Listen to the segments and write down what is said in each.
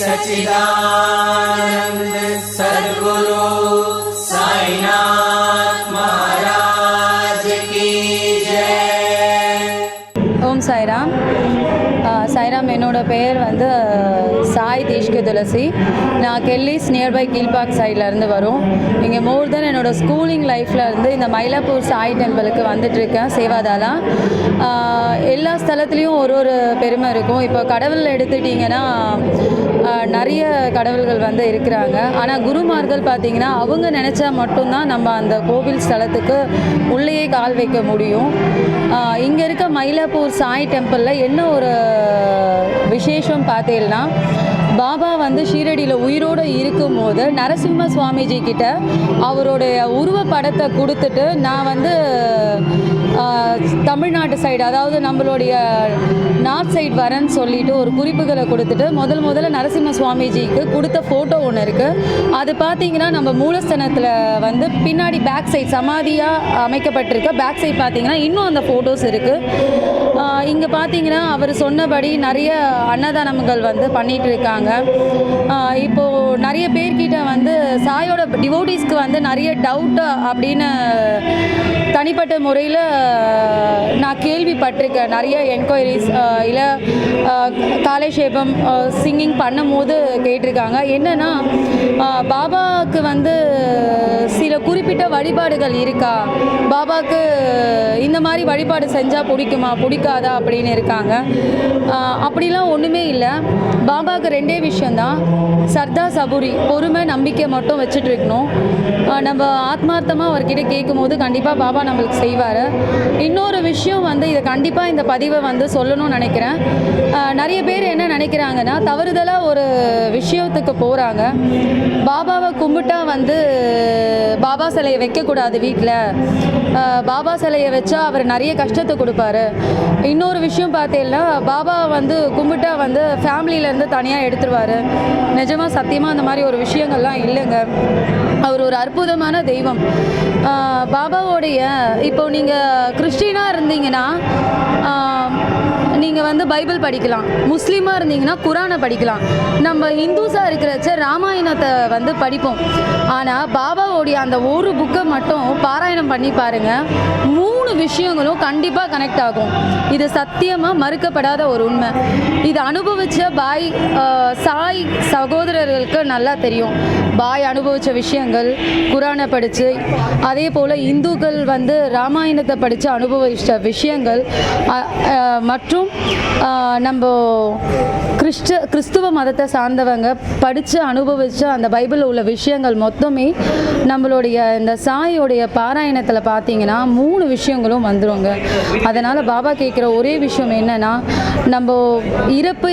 सच्चिदानंद துளசி நான் கெல்லிஸ் நியர்பை கீழ்பாக் சைட்லேருந்து வரும். இங்கே மோர் தென் என்னோட ஸ்கூலிங் லைஃப்பில் இருந்து இந்த மயிலாப்பூர் சாய் டெம்பிளுக்கு வந்துட்டுருக்கேன் சேவாதாலா. எல்லா ஸ்தலத்துலேயும் ஒரு ஒரு பெருமை இருக்கும். இப்போ கடவுள் எடுத்துட்டிங்கன்னா நிறைய கடவுள்கள் வந்து இருக்கிறாங்க. ஆனால் குருமார்கள் பார்த்தீங்கன்னா அவங்க நினச்சா மட்டும்தான் நம்ம அந்த கோவில் ஸ்தலத்துக்கு உள்ளேயே கால் வைக்க முடியும். இங்கே இருக்க மயிலாப்பூர் சாய் டெம்பிளில் என்ன ஒரு விசேஷம் பார்த்தீங்கன்னா பாபா வந்து ஷீரடியில் உயிரோடு இருக்கும்போது நரசிம்ம சுவாமிஜி கிட்ட அவருடைய உருவப்படத்தை கொடுத்துட்டு நான் வந்து தமிழ்நாட்டு சைடு அதாவது நம்மளுடைய நார்த் சைடு வரேன்னு சொல்லிட்டு ஒரு குறிப்புகளை கொடுத்துட்டு முதல் முதல்ல நரசிம்ம சுவாமிஜிக்கு கொடுத்த ஃபோட்டோ ஒன்று இருக்குது அது பார்த்தீங்கன்னா நம்ம மூலஸ்தனத்தில் வந்து பின்னாடி பேக் சைட் சமாதியாக அமைக்கப்பட்டிருக்க பேக் சைட் பார்த்தீங்கன்னா இன்னும் அந்த ஃபோட்டோஸ் இருக்குது இங்கே பார்த்தீங்கன்னா அவர் சொன்னபடி நிறைய அன்னதானங்கள் வந்து பண்ணிகிட்டு இருக்காங்க. இருக்காங்க இப்போது நிறைய பேர்கிட்ட வந்து சாயோட டிவோட்டிஸ்க்கு வந்து நிறைய டவுட் அப்படின்னு தனிப்பட்ட முறையில் நான் கேள்விப்பட்டிருக்கேன். நிறைய என்கொயரிஸ் இல்லை காலேஷேபம் சிங்கிங் பண்ணும்போது கேட்டிருக்காங்க. என்னென்னா பாபாவுக்கு வந்து சில குறிப்பிட்ட வழிபாடுகள் இருக்கா? பாபாவுக்கு இந்த மாதிரி வழிபாடு செஞ்சால் பிடிக்குமா? பிடிக்காதா? அப்படின்னு இருக்காங்க. அப்படிலாம் ஒன்றுமே இல்லை. பாபாவுக்கு ரெண்டே விஷயந்தான் சர்தா சபுரி பொறுமை நம்பிக்கை மட்டும் வச்சுட்டு இருக்கணும் நம்ம ஆத்மார்த்தமாக அவர்கிட்ட கேட்கும் போது கண்டிப்பாக பாபா நம்மளுக்கு செய்வார். இன்னொரு விஷயம் வந்து இதை கண்டிப்பாக இந்த பதிவை வந்து சொல்லணும்னு நினைக்கிறேன். நிறைய பேர் என்ன நினைக்கிறாங்கன்னா தவறுதலாக ஒரு விஷயத்துக்கு போகிறாங்க பாபாவை கும்பிட்டா வந்து பாபா சிலையை வைக்கக்கூடாது வீட்டில் பாபா சிலையை வச்சா அவர் நிறைய கஷ்டத்தை கொடுப்பாரு. இன்னொரு விஷயம் பார்த்தீங்கன்னா பாபா வந்து கும்பிட்டா வந்து ஃபேமிலியிலேருந்து தனியாக பார்த்துருவார். நிஜமாக சத்தியமாக அந்த மாதிரி ஒரு விஷயங்கள்லாம் இல்லைங்க. அவர் ஒரு அற்புதமான தெய்வம். பாபாவோடைய இப்போ நீங்கள் கிறிஸ்டினாக இருந்தீங்கன்னா நீங்கள் வந்து பைபிள் படிக்கலாம். முஸ்லீமாக இருந்தீங்கன்னா குரானை படிக்கலாம். நம்ம ஹிந்துஸாக இருக்கிறச்ச ராமாயணத்தை வந்து படிப்போம். ஆனால் பாபாவோடைய அந்த ஒரு புக்கை மட்டும் பாராயணம் பண்ணி பாருங்க. மூணு விஷயங்களும் கண்டிப்பாக கனெக்ட் ஆகும். இது சத்தியமாக மறுக்கப்படாத ஒரு உண்மை. இது அனுபவித்த பாய் சாய் சகோதரர்களுக்கு நல்லா தெரியும். பாய் அனுபவித்த விஷயங்கள் குரானை படித்து அதே போல் இந்துக்கள் வந்து ராமாயணத்தை படித்து அனுபவித்த விஷயங்கள் மற்றும் நம்ம கிறிஸ்ட கிறிஸ்துவ மதத்தை சார்ந்தவங்க படித்து அனுபவித்த அந்த பைபிளில் உள்ள விஷயங்கள் மொத்தமே நம்மளுடைய இந்த சாயோடைய பாராயணத்தில் பார்த்தீங்கன்னா மூணு விஷயம் பெரியவங்களும் வந்துடுவாங்க அதனால் பாபா கேட்குற ஒரே விஷயம் என்னன்னா நம்ம இறப்பு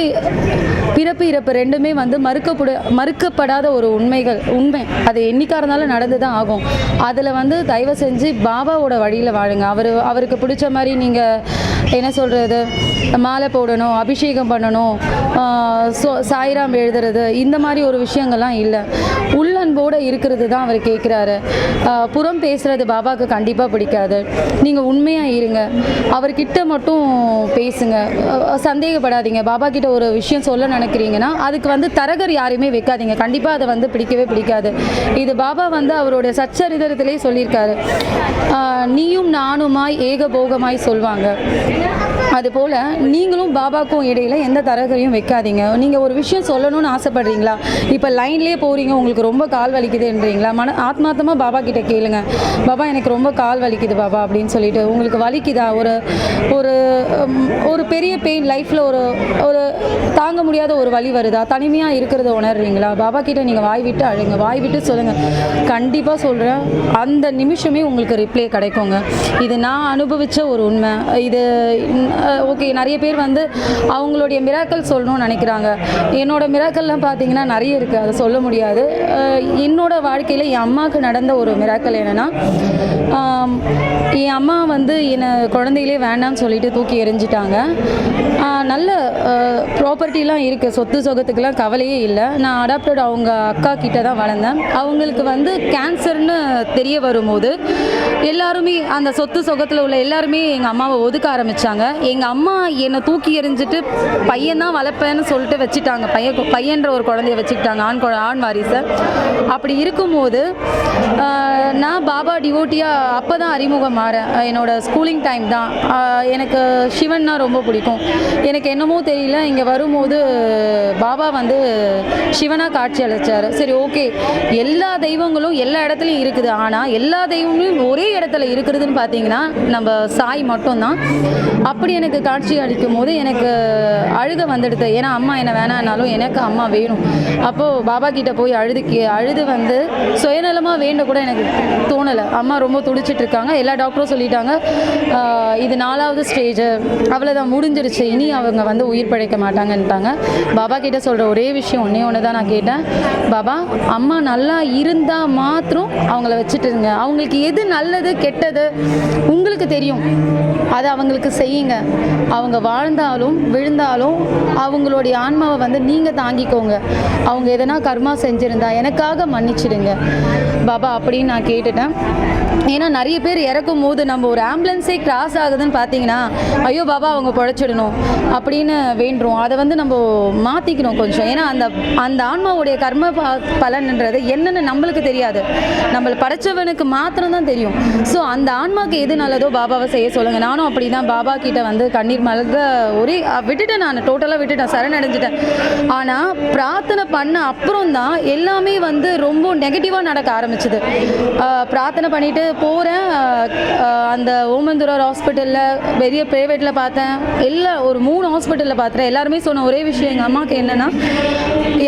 பிறப்பு இறப்பு ரெண்டுமே வந்து மறுக்கப்பட மறுக்கப்படாத ஒரு உண்மைகள் உண்மை. அது என்னைக்கா இருந்தாலும் நடந்து தான் ஆகும். அதில் வந்து தயவு செஞ்சு பாபாவோட வழியில் வாழுங்க. அவர் அவருக்கு பிடிச்ச மாதிரி நீங்கள் என்ன சொல்கிறது மாலை போடணும் அபிஷேகம் பண்ணணும் சாய்ராம் எழுதுறது இந்த மாதிரி ஒரு விஷயங்கள்லாம் இல்லை. உள்ள அன்போடு இருக்கிறது தான் அவர் கேட்குறாரு புறம் பேசுகிறது பாபாவுக்கு கண்டிப்பாக பிடிக்காது. நீங்கள் உண்மையாக இருங்க. அவர்கிட்ட மட்டும் பேசுங்க. சந்தேகப்படாதீங்க. பாபா கிட்ட ஒரு விஷயம் சொல்ல நினைக்கிறீங்கன்னா அதுக்கு வந்து தரகர் யாரையுமே வைக்காதீங்க. கண்டிப்பாக அதை வந்து பிடிக்கவே பிடிக்காது. இது பாபா வந்து அவருடைய சச்சரிதத்திலே சொல்லியிருக்காரு. நீயும் நானுமாய் ஏகபோகமாய் சொல்வாங்க. அதுபோல் நீங்களும் பாபாக்கும் இடையில எந்த தரகரையும் வைக்காதீங்க. நீங்கள் ஒரு விஷயம் சொல்லணும்னு ஆசைப்படுறீங்களா? இப்போ லைன்லேயே போகிறீங்க உங்களுக்கு ரொம்ப கால் வலிக்குதுன்றீங்களா? மன ஆத்மார்த்தமாக பாபா கிட்டே கேளுங்க. பாபா எனக்கு ரொம்ப கால் வலிக்குது பாபா அப்படின்னு சொல்லிட்டு உங்களுக்கு வலிக்குதா? ஒரு ஒரு ஒரு பெரிய பெயின் லைஃப்பில் ஒரு ஒரு தாங்க முடியாத ஒரு வலி வருதா? தனிமையாக இருக்கிறத உணர்றீங்களா? பாபா கிட்டே நீங்கள் வாய் விட்டு அழுங்க. வாய் விட்டு சொல்லுங்கள் கண்டிப்பாக சொல்கிறேன் அந்த நிமிஷமே உங்களுக்கு ரிப்ளை கிடைக்குங்க. இது நான் அனுபவித்த ஒரு உண்மை. இது ஓகே நிறைய பேர் வந்து அவங்களுடைய மிராக்கள் சொல்லணும்னு நினைக்கிறாங்க. என்னோட மிராக்கள்லாம் பார்த்தீங்கன்னா நிறைய இருக்குது அதை சொல்ல முடியாது. என்னோட வாழ்க்கையில் என் அம்மாவுக்கு நடந்த ஒரு மிராக்கள் என்னென்னா என் அம்மா வந்து என்னை குழந்தையிலே வேண்டாம்னு சொல்லிட்டு தூக்கி எறிஞ்சிட்டாங்க. நல்ல ப்ராப்பர்ட்டிலாம் இருக்குது சொத்து சொகத்துக்கெலாம் கவலையே இல்லை. நான் அடாப்டட் அவங்க அக்கா கிட்ட தான் வளர்ந்தேன். அவங்களுக்கு வந்து கேன்சர்னு தெரிய வரும்போது எல்லாருமே அந்த சொத்து சொகத்தில் உள்ள எல்லாருமே எங்கள் அம்மாவை ஒதுக்க ஆரம்பித்தாங்க எங்கள் அம்மா என்னை தூக்கி எறிஞ்சிட்டு பையன் தான் வளர்ப்பேன்னு சொல்லிட்டு வச்சுட்டாங்க. பையன் பையன்ற ஒரு குழந்தைய வச்சுக்கிட்டாங்க ஆண் குழ ஆண் வாரிசை. அப்படி இருக்கும்போது நான் பாபா டிவோட்டியாக அப்போ தான் அறிமுகம் மாறேன் என்னோடய ஸ்கூலிங் டைம் தான். எனக்கு சிவன்னா ரொம்ப பிடிக்கும். எனக்கு என்னமோ தெரியல இங்கே வரும்போது பாபா வந்து சிவனாக காட்சி அளித்தார் சரி ஓகே எல்லா தெய்வங்களும் எல்லா இடத்துலையும் இருக்குது. ஆனால் எல்லா தெய்வங்களும் ஒரே இடத்துல இருக்கிறதுன்னு பார்த்தீங்கன்னா நம்ம சாய் மட்டும்தான். அப்படி எனக்கு காட்சி அளிக்கும் போது எனக்கு அழுக வந்துடுது. ஏன்னா அம்மா என்ன வேணான்னாலும் எனக்கு அம்மா வேணும். அப்போது பாபா கிட்டே போய் அழுது கே- அழுது வந்து சுயநலமாக வேண்ட கூட எனக்கு தோணலை. அம்மா ரொம்ப துடிச்சிட்டு இருக்காங்க. எல்லா டாக்டரும் சொல்லிட்டாங்க இது நாலாவது ஸ்டேஜ். அவ்வளோதான் முடிஞ்சிருச்சு. இனி அவங்க வந்து உயிர் பிழைக்க மாட்டாங்கன்ட்டாங்க. பாபா கிட்டே சொல்கிற ஒரே விஷயம் ஒன்றே ஒன்று தான் நான் கேட்டேன். பாபா அம்மா நல்லா இருந்தால் மாத்திரம் அவங்கள வச்சுட்டுருங்க அவங்களுக்கு எது நல்லது கெட்டது உங்களுக்கு தெரியும். அதை அவங்களுக்கு செய்யுங்க. அவங்க வாழ்ந்தாலும் விழுந்தாலும் அவங்களுடைய ஆன்மாவை வந்து நீங்கள் தாங்கிக்கோங்க. அவங்க எதனா கர்மா செஞ்சுருந்தா எனக்காக மன்னிச்சிடுங்க. பாபா அப்படின்னு நான் கேட்டுட்டேன். ஏன்னா நிறைய பேர் இறக்கும் போது நம்ம ஒரு ஆம்புலன்ஸே கிராஸ் ஆகுதுன்னு பார்த்தீங்கன்னா ஐயோ பாபா அவங்க பிழைச்சிடணும் அப்படின்னு வேண்டுறோம். அதை வந்து நம்ம மாற்றிக்கணும் கொஞ்சம். ஏன்னா அந்த அந்த ஆன்மாவுடைய கர்ம பலன்ன்றது என்னென்னு நம்மளுக்கு தெரியாது. நம்மளை படைச்சவனுக்கு மாத்திரம் தான் தெரியும். ஸோ அந்த ஆன்மாவுக்கு எது நல்லதோ பாபாவை செய்ய சொல்லுங்கள் நானும் அப்படி தான் பாபா கிட்டே வந்து கண்ணீர் மல்க ஒரே விட்டுட்டேன் நான். டோட்டலாக விட்டுட்டேன். சரணடைஞ்சிட்டேன். ஆனால் பிரார்த்தனை பண்ண அப்புறம் தான் எல்லாமே வந்து ரொம்ப நெகட்டிவாக நடக்க ஆரம்பிச்சுது. பிரார்த்தனை பண்ணிட்டு போகிறேன் அந்த ஓமந்தூரார் ஹாஸ்பிட்டலில் பெரிய ப்ரைவேட்டில் பார்த்தேன். இல்லை ஒரு மூணு ஹாஸ்பிட்டலில் பார்த்தேன் எல்லாருமே சொன்ன ஒரே விஷயம் எங்கள் அம்மாவுக்கு என்னென்னா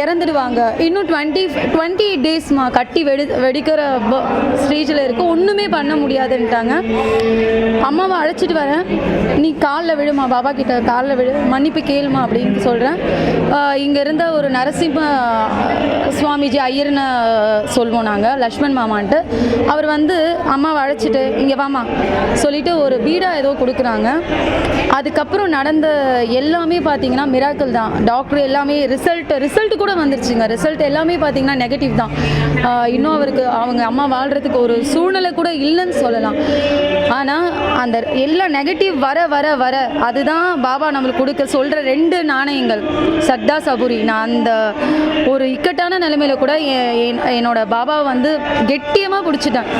இறந்துடுவாங்க. இன்னும் டுவெண்ட்டி டுவெண்ட்டி டேஸ்மா கட்டி வெடி வெடிக்கிற ஸ்டேஜில் இருக்குது ஒன்றுமே பண்ண முடியாதுன்ட்டாங்க. அம்மாவை அழைச்சிட்டு வரேன். நீ காலில் விழுமா பாபா கிட்ட காலில் விழு மன்னிப்பு கேளுமா அப்படின்னு சொல்கிறேன் இங்கே இருந்த ஒரு நரசிம்ம சுவாமிஜி ஐயர்னு சொல்வோம் நாங்கள் லக்ஷ்மண் மாமான்ட்டு அவர் வந்து அம்மாவை அழைச்சிட்டு இங்கே வாமா சொல்லிட்டு ஒரு பீடா ஏதோ கொடுக்குறாங்க. அதுக்கப்புறம் நடந்த எல்லாமே பார்த்தீங்கன்னா மிராக்கிள் தான். டாக்டர் எல்லாமே ரிசல்ட் ரிசல்ட் கூட வந்துருச்சுங்க. ரிசல்ட் எல்லாமே பார்த்தீங்கன்னா நெகட்டிவ் தான். இன்னும் அவருக்கு அவங்க அம்மா வாழ்கிறதுக்கு ஒரு சூழ்நிலை கூட இல்லைன்னு சொல்லலாம். ஆனால் அந்த எல்லா நெகட்டிவ் வர வர வர அதுதான் பாபா நம்மளுக்கு கொடுக்க சொல்கிற ரெண்டு நாணயங்கள். சர்தா சபுரி. நான் அந்த ஒரு இக்கட்டான நிலைமையில் கூட என்- என்- என்னோட பாபாவை வந்து கெட்டியமாக பிடிச்சிட்டேன்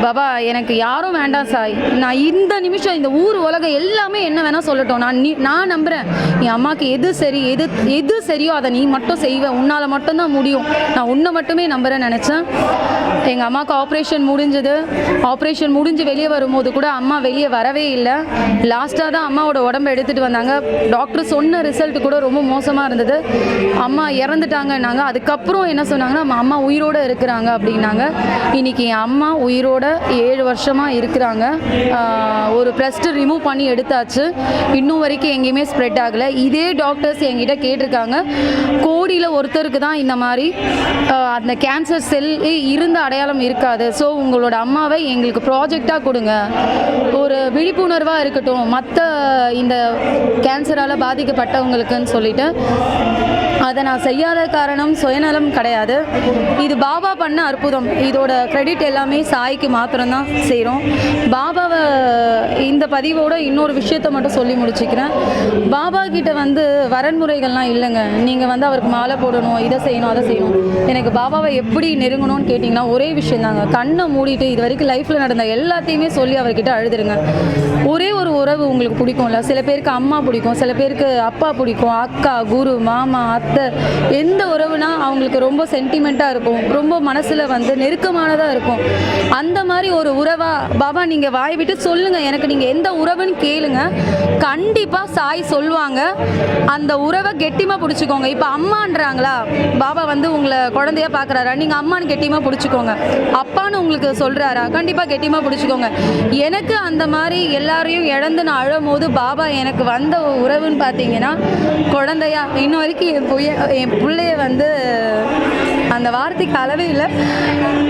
பாபா எனக்கு யாரும் வேண்டாம் சாய். நான் இந்த நிமிஷம் இந்த ஊர் உலகம் எல்லாமே என்ன வேணால் சொல்லட்டும். நான் நீ நான் நம்புகிறேன் என் அம்மாவுக்கு எது சரி எது எது சரியோ அதை நீ மட்டும் செய்வ. உன்னால் மட்டும்தான் முடியும். நான் உன்னை மட்டுமே நம்புகிறேன்னு நினச்சேன். எங்கள் அம்மாவுக்கு ஆப்ரேஷன் முடிஞ்சது. ஆப்ரேஷன் முடிஞ்சு வெளியே வரும்போது கூட அம்மா வெளியே வரவே இல்லை. லாஸ்ட்டாக தான் அம்மாவோட உடம்பை எடுத்துகிட்டு வந்தாங்க. டாக்டர் சொன்ன ரிசல்ட் கூட ரொம்ப மோசமாக இருந்தது. அம்மா இறந்துட்டாங்கன்னாங்க. அதுக்கப்புறம் என்ன சொன்னாங்கன்னா "அம்மா, அம்மா உயிரோடு இருக்கிறாங்க அப்படின்னாங்க. இன்னைக்கு என் அம்மா உயிரோட ஏழு வருஷமாக இருக்கிறாங்க. ஒரு ப்ரெஸ்ட்டு ரிமூவ் பண்ணி எடுத்தாச்சு. இன்னும் வரைக்கும் எங்கேயுமே ஸ்ப்ரெட் ஆகலை. இதே டாக்டர்ஸ் என்கிட்ட கேட்டிருக்காங்க. கோடியில் ஒருத்தருக்கு தான் இந்த மாதிரி அந்த கேன்சர் செல் இருந்த அடையாளம் இருக்காது. ஸோ உங்களோட அம்மாவை எங்களுக்கு ப்ராஜெக்டாக கொடுங்க. ஒரு விழிப்புணர்வாக இருக்கட்டும். மற்ற இந்த கேன்சரால் பாதிக்கப்பட்டவங்களுக்குன்னு சொல்லிட்டு அதை நான் செய்யாத காரணம் சுயநலம் கிடையாது. இது பாபா பண்ண அற்புதம். இதோட கிரெடிட் எல்லாமே சாய்க்கு மாத்திரம்தான் செய்கிறோம் பாபாவை இந்த பதிவோட இன்னொரு விஷயத்தை மட்டும் சொல்லி முடிச்சுக்கிறேன். பாபா கிட்ட வந்து வரன்முறைகள்லாம் இல்லைங்க. நீங்கள் வந்து அவருக்கு மாலை போடணும் இதை செய்யணும் அதை செய்யணும். எனக்கு பாபாவை எப்படி நெருங்கணும்னு கேட்டிங்கன்னா ஒரே விஷயம் தாங்க கண்ணை மூடிட்டு இது வரைக்கும் லைஃப்பில் நடந்த எல்லாத்தையுமே சொல்லி அவர்கிட்ட அழுதுருங்க. ஒரே ஒரு உறவு உங்களுக்கு பிடிக்கும்ல? சில பேருக்கு அம்மா பிடிக்கும் சில பேருக்கு அப்பா பிடிக்கும் அக்கா குரு மாமா அத்தை எந்த உறவுனா அவங்களுக்கு ரொம்ப சென்டிமெண்ட்டாக இருக்கும். ரொம்ப மனசில் வந்து நெருக்கமானதாக இருக்கும். அந்த மாதிரி ஒரு உறவா பாபா நீங்கள் வாய் விட்டு சொல்லுங்கள் எனக்கு நீங்கள் எந்த உறவுன்னு கேளுங்க. கண்டிப்பாக சாய் சொல்லுவாங்க. அந்த உறவை கெட்டிமாக பிடிச்சிக்கோங்க. இப்போ அம்மான்றாங்களா? பாபா வந்து உங்களை குழந்தைய பார்க்குறாரா நீங்கள் அம்மான்னு கெட்டியமாக பிடிச்சிக்கோங்க. அப்பான்னு உங்களுக்கு சொல்கிறாரா கண்டிப்பாக கெட்டியமாக பிடிச்சிக்கோங்க. எனக்கு அந்த மாதிரி எல்லாரையும் இழந்து வந்து நான் அழும்போது பாபா எனக்கு வந்த உறவுன்னு பார்த்தீங்கன்னா குழந்தையா. இன்ன வரைக்கும் என் புய என் பிள்ளைய வந்து அந்த வார்த்தைக்கு அளவே இல்லை.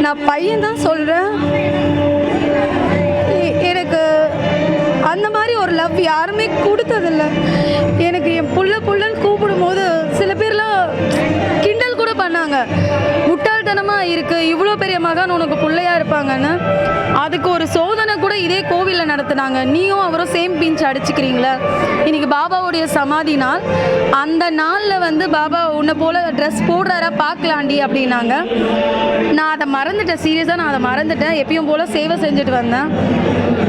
நான் பையன் தான் சொல்கிறேன் எனக்கு அந்த மாதிரி ஒரு லவ் யாருமே கொடுத்ததில்ல. எனக்கு என் புள்ள புள்ளன்னு கூப்பிடும்போது சில பேர்லாம் கிண்டல் கூட பண்ணாங்க. முட்டாள்தனமாக இருக்குது இவ்வளோ பெரிய மகன் உனக்கு பிள்ளையாக இருப்பாங்கன்னு. கூட இதே கோவிலில் நடத்துனாங்க. நீயும் அவரும் சேம் பிஞ்ச் அடிச்சுக்கிறீங்களே? இன்னைக்கு பாபாவுடைய சமாதி நாள். அந்த நாளில் வந்து பாபா உன்னை போல் ட்ரெஸ் போடுறாரா பார்க்கலாண்டி அப்படின்னாங்க. நான் அதை மறந்துட்டேன். சீரியஸாக நான் அதை மறந்துட்டேன். எப்பயும் போல் சேவை செஞ்சுட்டு வந்தேன்.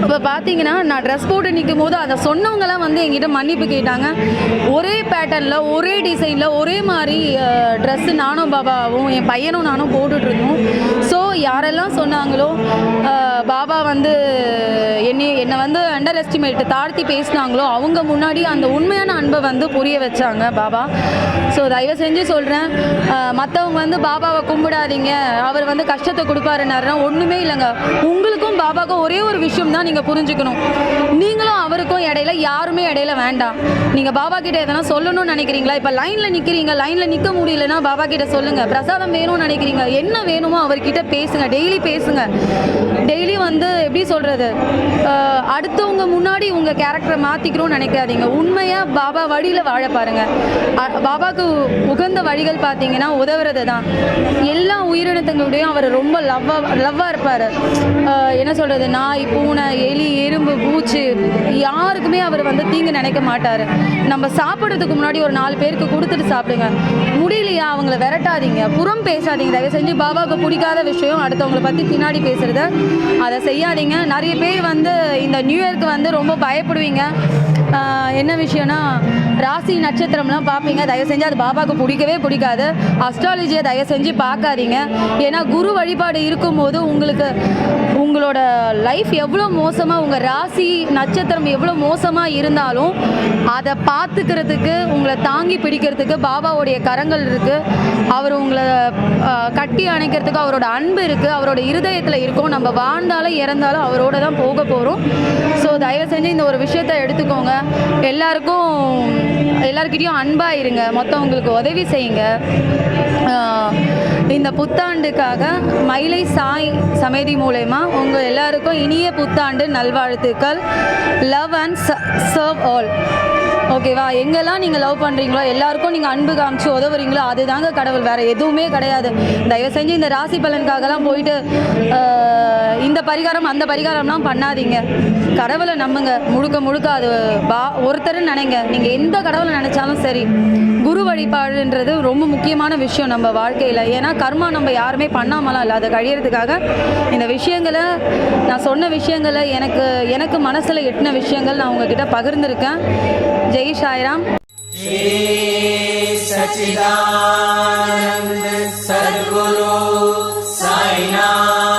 இப்போ பார்த்தீங்கன்னா நான் ட்ரெஸ் போட்டு நிற்கும் போது அதை சொன்னவங்கலாம் வந்து என்கிட்ட மன்னிப்பு கேட்டாங்க. ஒரே பேட்டர்னில் ஒரே டிசைனில் ஒரே மாதிரி ட்ரெஸ்ஸு நானும் பாபாவும் என் பையனும் நானும் போட்டுட்ருந்தோம் ஸோ யாரெல்லாம் சொன்னாங்களோ பாபா வந்து என்னை என்னை வந்து அண்டர் எஸ்டிமேட் தாழ்த்தி பேசினாங்களோ அவங்க முன்னாடி அந்த உண்மையான அன்பை வந்து புரிய வச்சாங்க பாபா. ஸோ தயவு செஞ்சு சொல்கிறேன் மற்றவங்க வந்து பாபாவை கும்பிடாதீங்க அவர் வந்து கஷ்டத்தை கொடுப்பாருன்னாருன்னா ஒன்றுமே இல்லைங்க. உங்களுக்கும் பாபாவுக்கும் ஒரே ஒரு விஷயம் தான் நீங்கள் புரிஞ்சுக்கணும். நீங்களும் அவருக்கும் இடையில யாருமே இடையில வேண்டாம். நீங்கள் பாபா கிட்ட எதனா சொல்லணும்னு நினைக்கிறீங்களா? இப்போ லைனில் நிற்கிறீங்க லைனில் நிற்க முடியலன்னா பாபா கிட்ட சொல்லுங்கள் பிரசாதம் வேணும்னு நினைக்கிறீங்க என்ன வேணுமோ அவர்கிட்ட பேசுங்க டெய்லி பேசுங்க. டெய்லி வந்து எப்படி சொல்கிறது அடுத்தவங்க முன்னாடி உங்கள் கேரக்டரை மாற்றிக்கணும்னு நினைக்காதீங்க. உண்மையாக பாபா வழியில் வாழ பாருங்க. பாபாவுக்கு உகந்த வழிகள் பார்த்தீங்கன்னா உதவுறது தான். எல்லா உயிரினத்துங்களுடையும் அவர் ரொம்ப லவ்வாக லவ்வாக இருப்பார். என்ன சொல்கிறது நாய் பூனை எலி எறும்பு பூச்சி யாருக்குமே அவர் வந்து தீங்கு நினைக்க மாட்டார். நம்ம சாப்பிட்றதுக்கு முன்னாடி ஒரு நாலு பேருக்கு கொடுத்துட்டு சாப்பிடுங்க. முடியல முடியலையா அவங்கள விரட்டாதீங்க. புறம் பேசாதீங்க. தயவு செஞ்சு பாபாவுக்கு பிடிக்காத விஷயம் அடுத்தவங்களை பற்றி பின்னாடி பேசுகிறத அதை செய்யாதீங்க. நிறைய பேர் வந்து இந்த நியூ இயர்க்கு வந்து ரொம்ப பயப்படுவீங்க. என்ன விஷயம்னா ராசி நட்சத்திரம்லாம் பார்ப்பீங்க. தயவு செஞ்சு அது பாபாவுக்கு பிடிக்கவே பிடிக்காது. அஸ்ட்ராலஜியை தயவு செஞ்சு பார்க்காதீங்க. ஏன்னா குரு வழிபாடு இருக்கும்போது உங்களுக்கு உங்களோட லைஃப் எவ்வளோ மோசமாக உங்கள் ராசி நட்சத்திரம் எவ்வளோ மோசமாக இருந்தாலும் அதை பார்த்துக்கிறதுக்கு உங்களை தாங்கி பிடிக்கிறதுக்கு பாபாவுடைய கரங்கள் இருக்குது அவர் உங்களை கட்டி அணைக்கிறதுக்கு அவரோட அன்பு இருக்குது அவரோட இருதயத்தில் இருக்கும். நம்ம வாழ்ந்தாலும் இறந்தாலும் அவரோட தான் போக போகிறோம் ஸோ தயவு செஞ்சு இந்த ஒரு விஷயத்தை எடுத்துக்கோங்க. எல்லாருக்கும் எல்லாருக்கிட்டையும் அன்பாக இருங்க மற்றவங்களுக்கு உதவி செய்யுங்க. இந்த புத்தாண்டுக்காக மயிலை சாய் சமேதி மூலயமா உங்கள் எல்லாருக்கும் இனிய புத்தாண்டு நல்வாழ்த்துக்கள். லவ் அண்ட் சர்வ் ஆல் ஓகேவா? எங்கெல்லாம் நீங்கள் லவ் பண்ணுறீங்களோ எல்லாருக்கும் நீங்கள் அன்பு காமிச்சு உதவுறீங்களோ அதுதாங்க கடவுள். வேறு எதுவுமே கிடையாது. தயவு செஞ்சு இந்த ராசி பலனுக்காகலாம் போயிட்டு இந்த பரிகாரம் அந்த பரிகாரம்லாம் பண்ணாதீங்க. கடவுளை நம்புங்க. முழுக்க முழுக்க அது பா ஒருத்தர் நினைங்க. நீங்கள் எந்த கடவுளை நினச்சாலும் சரி. குரு வழிபாடுன்றது ரொம்ப முக்கியமான விஷயம் நம்ம வாழ்க்கையில். ஏன்னா கர்மா நம்ம யாருமே பண்ணாமலாம் இல்லை. அதை கழியறதுக்காக இந்த விஷயங்களை நான் சொன்ன விஷயங்களை எனக்கு எனக்கு மனசில் எட்டின விஷயங்கள் நான் உங்ககிட்ட பகிர்ந்திருக்கேன். ஜெய் சாய்ராம். சச்சிதானந்த சர்க்குரு சாய்நாத்